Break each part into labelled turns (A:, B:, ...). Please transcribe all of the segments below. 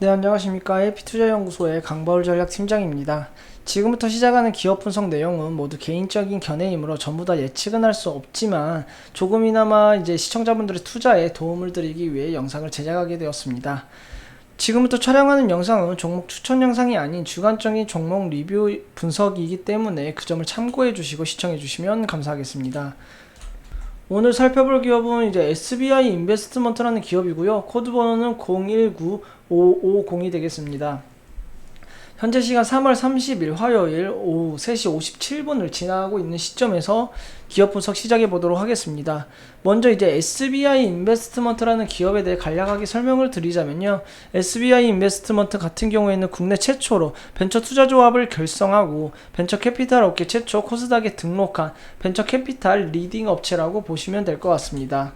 A: 네, 안녕하십니까. LP투자연구소의 강바울 전략팀장입니다. 지금부터 시작하는 기업 분석 내용은 모두 개인적인 견해이므로 전부 다 예측은 할 수 없지만 조금이나마 이제 시청자분들의 투자에 도움을 드리기 위해 영상을 제작하게 되었습니다. 지금부터 촬영하는 영상은 종목 추천 영상이 아닌 주관적인 종목 리뷰 분석이기 때문에 그 점을 참고해 주시고 시청해 주시면 감사하겠습니다. 오늘 살펴볼 기업은 이제 SBI 인베스트먼트라는 기업이고요. 코드 번호는 019550이 되겠습니다. 현재 시간 3월 30일 화요일 오후 3시 57분을 지나고 있는 시점에서 기업 분석 시작해 보도록 하겠습니다. 먼저 이제 SBI 인베스트먼트라는 기업에 대해 간략하게 설명을 드리자면요. SBI 인베스트먼트 같은 경우에는 국내 최초로 벤처 투자 조합을 결성하고 벤처 캐피탈 업계 최초 코스닥에 등록한 벤처 캐피탈 리딩 업체라고 보시면 될 것 같습니다.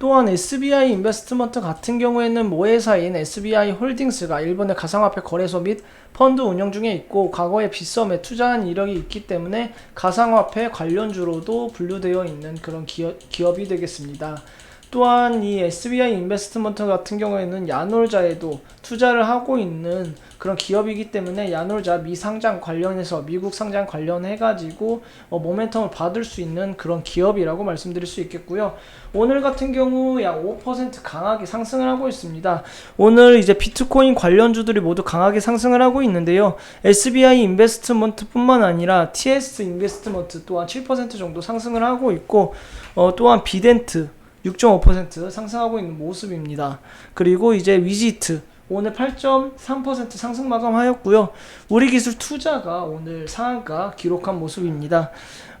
A: 또한 SBI 인베스트먼트 같은 경우에는 모회사인 SBI 홀딩스가 일본의 가상화폐 거래소 및 펀드 운영 중에 있고 과거에 빗썸에 투자한 이력이 있기 때문에 가상화폐 관련주로도 분류되어 있는 그런 기업, 기업이 되겠습니다. 또한 이 SBI 인베스트먼트 같은 경우에는 야놀자에도 투자를 하고 있는 그런 기업이기 때문에 야놀자 미상장 관련해서 미국 상장 관련해 가지고 어, 모멘텀을 받을 수 있는 그런 기업이라고 말씀드릴 수 있겠고요. 오늘 같은 경우 약 5% 강하게 상승을 하고 있습니다. 오늘 이제 비트코인 관련주들이 모두 강하게 상승을 하고 있는데요. SBI 인베스트먼트뿐만 아니라 TS 인베스트먼트 또한 7% 정도 상승을 하고 있고 어, 또한 비덴트 6.5% 상승하고 있는 모습입니다. 그리고 이제 위지트 오늘 8.3% 상승 마감하였고요. 우리 기술 투자가 오늘 상한가 기록한 모습입니다.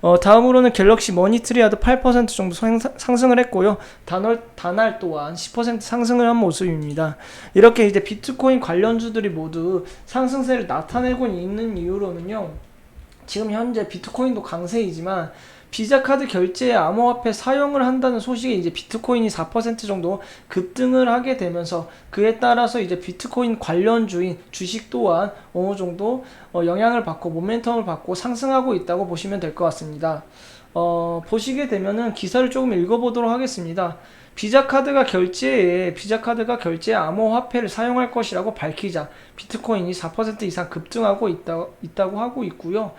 A: 어, 다음으로는 갤럭시 머니트리아도 8% 정도 상승을 했고요. 단월, 단알 또한 10% 상승을 한 모습입니다. 이렇게 이제 비트코인 관련주들이 모두 상승세를 나타내고 있는 이유로는요. 지금 현재 비트코인도 강세이지만 비자 카드 결제에 암호화폐 사용을 한다는 소식에 이제 비트코인이 4% 정도 급등을 하게 되면서 그에 따라서 이제 비트코인 관련 주인 주식 또한 어느 정도 어 영향을 받고 모멘텀을 받고 상승하고 있다고 보시면 될 것 같습니다. 어 보시게 되면은 기사를 조금 읽어보도록 하겠습니다. 비자 카드가 결제에 비자 카드가 결제에 암호화폐를 사용할 것이라고 밝히자 비트코인이 4% 이상 급등하고 있다, 있다고 하고 있고요.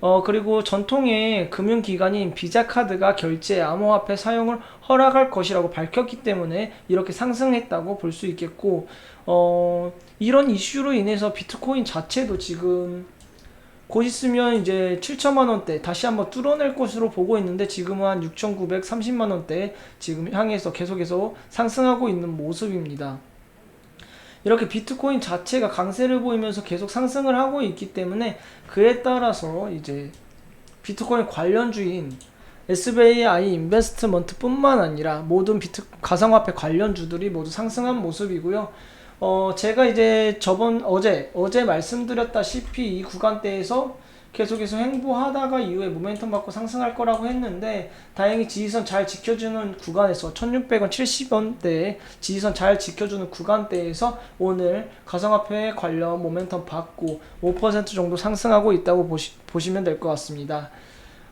A: 어, 그리고 전통의 금융기관인 비자카드가 결제 암호화폐 사용을 허락할 것이라고 밝혔기 때문에 이렇게 상승했다고 볼 수 있겠고, 어, 이런 이슈로 인해서 비트코인 자체도 지금 곧 있으면 이제 7천만 원대 다시 한번 뚫어낼 것으로 보고 있는데 지금은 한 6,930만 원대 지금 향해서 계속해서 상승하고 있는 모습입니다. 이렇게 비트코인 자체가 강세를 보이면서 계속 상승을 하고 있기 때문에 그에 따라서 이제 비트코인 관련주인 SBI 인베스트먼트 뿐만 아니라 모든 비트 가상화폐 관련주들이 모두 상승한 모습이고요. 어, 제가 이제 저번 어제 어제 말씀드렸다시피 이 구간대에서 계속해서 횡보하다가 이후에 모멘텀 받고 상승할 거라고 했는데 다행히 지지선 잘 지켜주는 구간에서 1600원 70원대에 지지선 잘 지켜주는 구간대에서 오늘 가상화폐 관련 모멘텀 받고 5% 정도 상승하고 있다고 보시, 보시면 될 것 같습니다.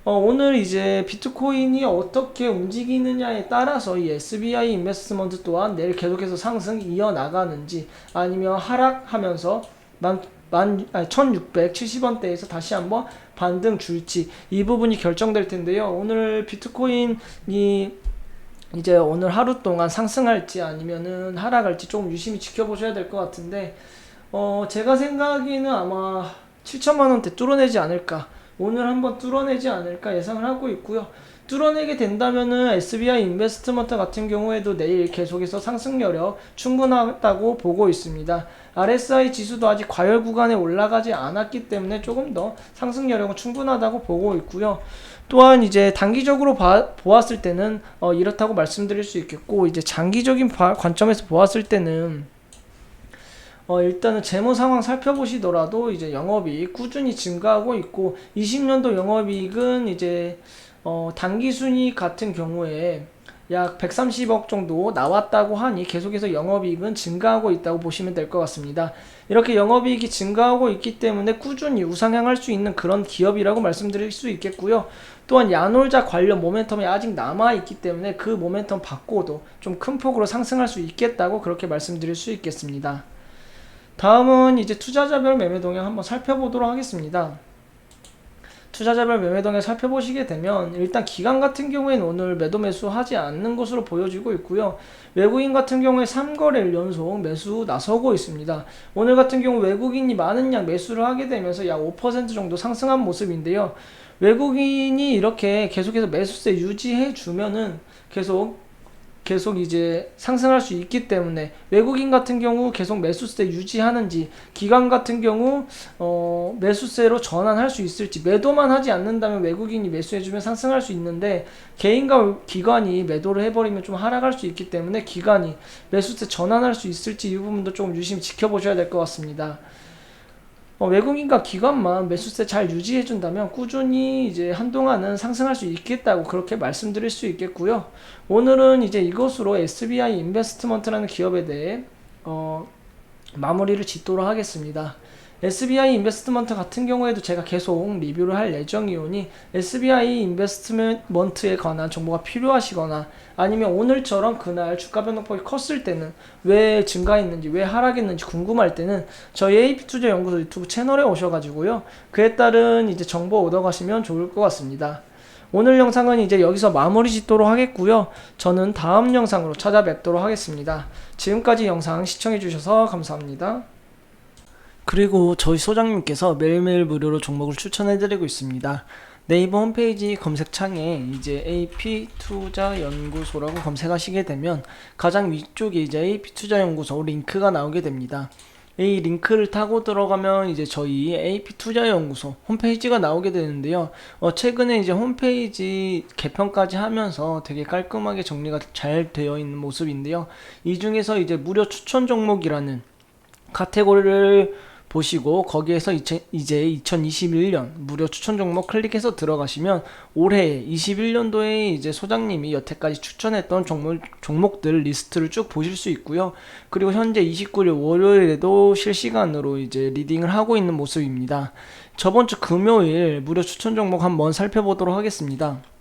A: 어, 오늘 이제 비트코인이 어떻게 움직이느냐에 따라서 이 SBI 인베스트먼트 또한 내일 계속해서 상승 이어나가는지 아니면 하락하면서 만, 아니, 1670원대에서 다시 한번 반등 줄지 이 부분이 결정될 텐데요. 오늘 비트코인이 이제 오늘 하루 동안 상승할지 아니면은 하락할지 조금 유심히 지켜보셔야 될 것 같은데 어 제가 생각에는 아마 7천만 원대 뚫어내지 않을까 오늘 한번 뚫어내지 않을까 예상을 하고 있고요. 뚫어내게 된다면은 SBI 인베스트먼트 같은 경우에도 내일 계속해서 상승 여력 충분하다고 보고 있습니다. RSI 지수도 아직 과열 구간에 올라가지 않았기 때문에 조금 더 상승 여력은 충분하다고 보고 있고요. 또한 이제 단기적으로 봐, 보았을 때는 어, 이렇다고 말씀드릴 수 있겠고 이제 장기적인 바, 관점에서 보았을 때는 어, 일단은 재무 상황 살펴보시더라도 이제 영업이익 꾸준히 증가하고 있고 20년도 영업이익은 이제 어, 단기 순위 같은 경우에 약 130억 정도 나왔다고 하니 계속해서 영업이익은 증가하고 있다고 보시면 될 것 같습니다. 이렇게 영업이익이 증가하고 있기 때문에 꾸준히 우상향할 수 있는 그런 기업이라고 말씀드릴 수 있겠고요. 또한 야놀자 관련 모멘텀이 아직 남아있기 때문에 그 모멘텀 받고도 좀 큰 폭으로 상승할 수 있겠다고 그렇게 말씀드릴 수 있겠습니다. 다음은 이제 투자자별 매매 동향 한번 살펴보도록 하겠습니다. 투자자별 매매 동향 살펴보시게 되면 일단 기관 같은 경우에는 오늘 매도 매수 하지 않는 것으로 보여지고 있고요. 외국인 같은 경우에 3거래일 연속 매수 나서고 있습니다. 오늘 같은 경우 외국인이 많은 양 매수를 하게 되면서 약 5% 정도 상승한 모습인데요. 외국인이 이렇게 계속해서 매수세 유지해 주면은 계속 계속 이제 상승할 수 있기 때문에 외국인 같은 경우 계속 매수세 유지하는지 기관 같은 경우 어 매수세로 전환할 수 있을지 매도만 하지 않는다면 외국인이 매수해주면 상승할 수 있는데 개인과 기관이 매도를 해버리면 좀 하락할 수 있기 때문에 기관이 매수세 전환할 수 있을지 이 부분도 조금 유심히 지켜보셔야 될 것 같습니다. 어, 외국인과 기관만 매수세 잘 유지해준다면 꾸준히 이제 한동안은 상승할 수 있겠다고 그렇게 말씀드릴 수 있겠고요. 오늘은 이제 이것으로 SBI 인베스트먼트라는 기업에 대해 어, 마무리를 짓도록 하겠습니다. SBI 인베스트먼트 같은 경우에도 제가 계속 리뷰를 할 예정이오니 SBI 인베스트먼트에 관한 정보가 필요하시거나 아니면 오늘처럼 그날 주가 변동폭이 컸을 때는 왜 증가했는지 왜 하락했는지 궁금할 때는 저희 AP투자 연구소 유튜브 채널에 오셔가지고요 그에 따른 이제 정보 얻어가시면 좋을 것 같습니다. 오늘 영상은 이제 여기서 마무리 짓도록 하겠고요. 저는 다음 영상으로 찾아뵙도록 하겠습니다. 지금까지 영상 시청해주셔서 감사합니다. 그리고 저희 소장님께서 매일매일 무료로 종목을 추천해드리고 있습니다. 네이버 홈페이지 검색창에 이제 AP 투자 연구소라고 검색하시게 되면 가장 위쪽에 이제 AP 투자 연구소 링크가 나오게 됩니다. 이 링크를 타고 들어가면 이제 저희 AP 투자 연구소 홈페이지가 나오게 되는데요. 어, 최근에 이제 홈페이지 개편까지 하면서 되게 깔끔하게 정리가 잘 되어 있는 모습인데요. 이 중에서 이제 무료 추천 종목이라는 카테고리를 보시고 거기에서 이제 2021년 무료 추천 종목 클릭해서 들어가시면 올해 21년도에 이제 소장님이 여태까지 추천했던 종목, 종목들 리스트를 쭉 보실 수 있고요. 그리고 현재 29일 월요일에도 실시간으로 이제 리딩을 하고 있는 모습입니다. 저번 주 금요일 무료 추천 종목 한번 살펴보도록 하겠습니다.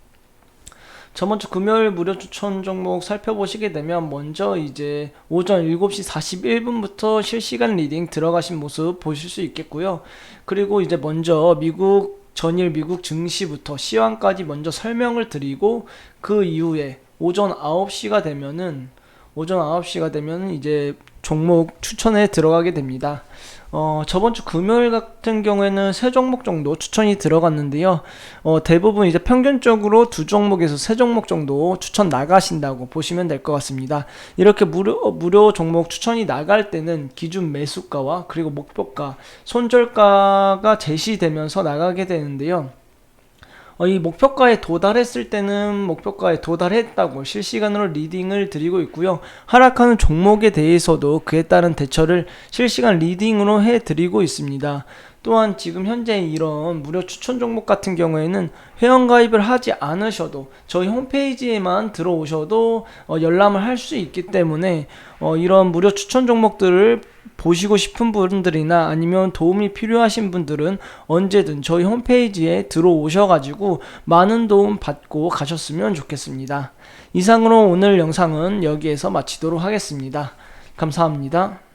A: 저번 주 금요일 무료 추천 종목 살펴보시게 되면 먼저 이제 오전 7시 41분부터 실시간 리딩 들어가신 모습 보실 수 있겠고요. 그리고 이제 먼저 미국 전일 미국 증시부터 시황까지 먼저 설명을 드리고 그 이후에 오전 9시가 되면은 오전 9시가 되면 이제 종목 추천에 들어가게 됩니다. 어, 저번 주 금요일 같은 경우에는 세 종목 정도 추천이 들어갔는데요. 어, 대부분 이제 평균적으로 두 종목에서 세 종목 정도 추천 나가신다고 보시면 될 것 같습니다. 이렇게 무료, 어, 무료 종목 추천이 나갈 때는 기준 매수가와 그리고 목표가, 손절가가 제시되면서 나가게 되는데요. 어, 이 목표가에 도달했을 때는 목표가에 도달했다고 실시간으로 리딩을 드리고 있고요. 하락하는 종목에 대해서도 그에 따른 대처를 실시간 리딩으로 해 드리고 있습니다. 또한 지금 현재 이런 무료 추천 종목 같은 경우에는 회원 가입을 하지 않으셔도 저희 홈페이지에만 들어오셔도 어, 열람을 할 수 있기 때문에 어, 이런 무료 추천 종목들을 보시고 싶은 분들이나 아니면 도움이 필요하신 분들은 언제든 저희 홈페이지에 들어오셔가지고 많은 도움 받고 가셨으면 좋겠습니다. 이상으로 오늘 영상은 여기에서 마치도록 하겠습니다. 감사합니다.